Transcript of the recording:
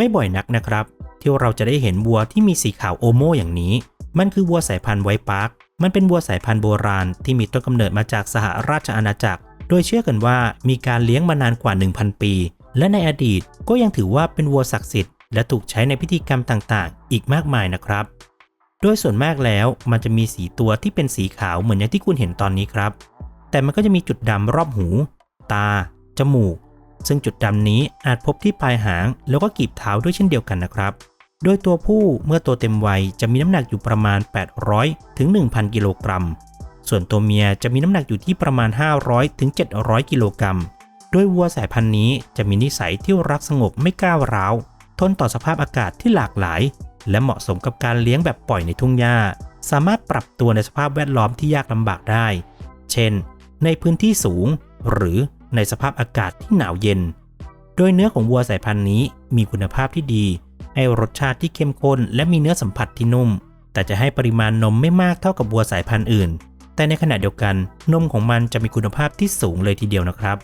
ไม่บ่อยนักนะครับ ที่เราจะได้เห็นวัวที่มีสีขาวโอโมอย่างนี้ มันคือวัวสายพันธุ์ไวปาร์กมันเป็นวัวสายพันธุ์โบราณที่มีต้นกำเนิดมาจากสหราชอาณาจักร โดยเชื่อกันว่ามีการเลี้ยงมานานกว่า 1,000 ปี และในอดีตก็ยังถือว่าเป็นวัวศักดิ์สิทธิ์และถูกใช้ในพิธีกรรมต่างๆ อีกมากมายนะครับ โดยส่วนมากแล้วมันจะมีสีตัวที่เป็นสีขาวเหมือนอย่างที่คุณเห็นตอนนี้ครับ แต่มันก็จะมีจุดดำรอบหู ตา จมูก ซึ่งจุดดำนี้อาจพบที่ปลายหางแล้วก็กีบเท้าด้วยเช่นเดียวกันนะครับ โดยตัวผู้เมื่อโตเต็มวัยจะมีน้ำหนักอยู่ประมาณ 800 ถึง 1,000 กิโลกรัม ส่วนตัวเมียจะมีน้ำหนักอยู่ที่ประมาณ 500 ถึง 700 กิโลกรัม โดยวัวสายพันธุ์นี้จะมีนิสัยที่รักสงบไม่ก้าวร้าว ทนต่อสภาพอากาศที่หลากหลาย และเหมาะสมกับการเลี้ยงแบบปล่อยในทุ่งหญ้า สามารถปรับตัวในสภาพแวดล้อมที่ยากลำบากได้ เช่น ในพื้นที่สูงหรือ ในสภาพอากาศที่หนาวเย็น โดยเนื้อของวัวสายพันธุ์นี้มีคุณภาพที่ดี ให้รสชาติที่เข้มข้น และมีเนื้อสัมผัสที่นุ่ม แต่จะให้ปริมาณนมไม่มากเท่ากับวัวสายพันธุ์อื่น แต่ในขณะเดียวกันนมของมันจะมีคุณภาพที่สูงเลยทีเดียวนะครับ